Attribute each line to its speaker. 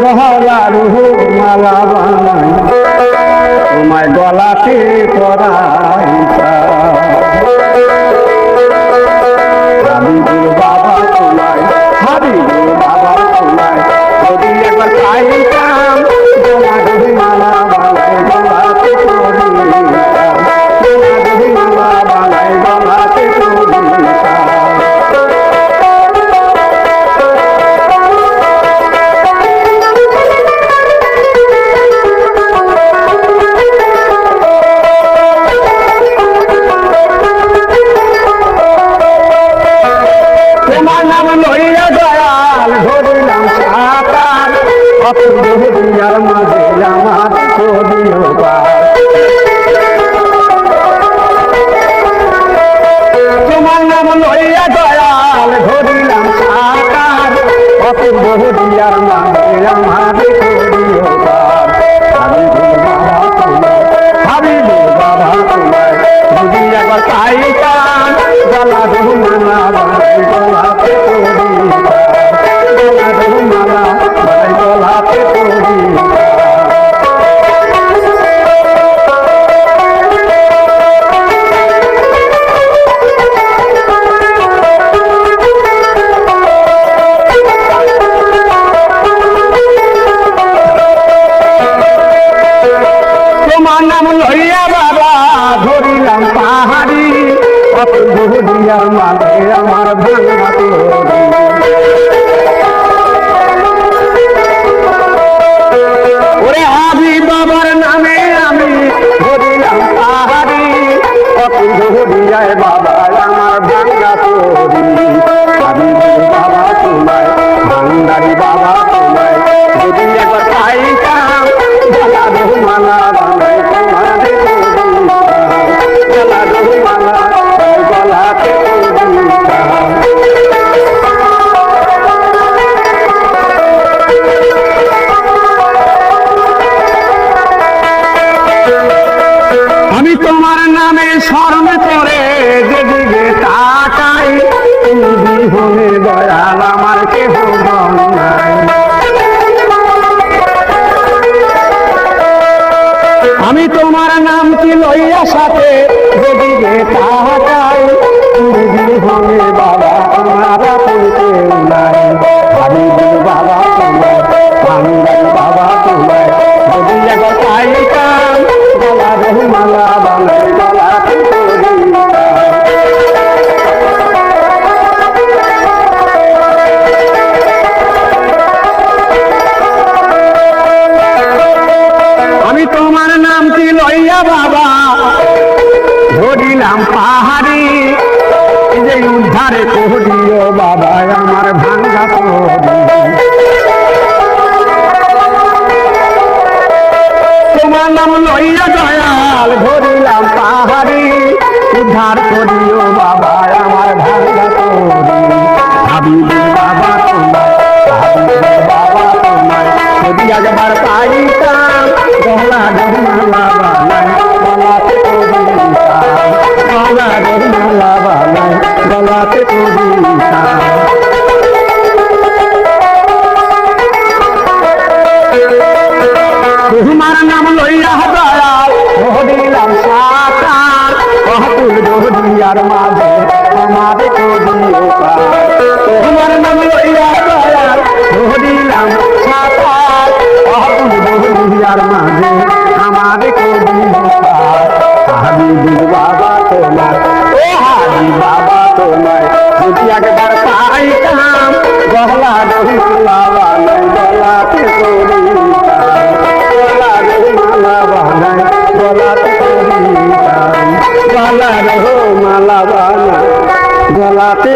Speaker 1: গহলার মালা বানাই তোমায় গলাতে পরাইতা। দুনিয়ার মাঝে আমার করিও তোমার নাম লইয়া দয়াল ধরিলাম সাকার। অপূর্ব দুনিয়ার মাঝে আমার করিও ধরিলাম পাহাড়ি। অপূর্ব দিয়ার মানে আমার ভাঙা করে যেদিকে তাকাই, তুমি দয়াল আমার কেহ আমি তোমার নাম কি লইয়া সাথে যেদিকে তাকাই লইয়া বাবা। ধরিলাম পাহাড়ি যে উদ্ধারে করিও বাবা আমার ভাঙ্গা তোমার নাম লইয়া দয়াল, ধরিলাম পাহাড়ি, উদ্ধার করিও বাবা আমার ভাঙ্গা তরি হাবিবুর বাবা তোমার হাবিবুর বাবা তোমার যদি একবার পাইতাম, গলা ধর্মালা বানাই গলাতে করিতাম গলা ধর্মালা বানাই গলাতে করিতাম তোমার নাম লইয়া দয়াল সাকার। অতুল দরিয়ার মাঝে আমার তোমার নাম লইয়া দয়াল ধরিলাম সাকার। অতুল দরিয়ার মাঝে পার হাবিবুর বাবা তোমার ও হাবি বাবা তোমায় যদি একবার পাইতাম, গহলা রহিলা বানাই গলাতে করিতাম গলা রহিমালা বানাই গলাতে করিতাম গলা রহিমালা বানাই গলাতে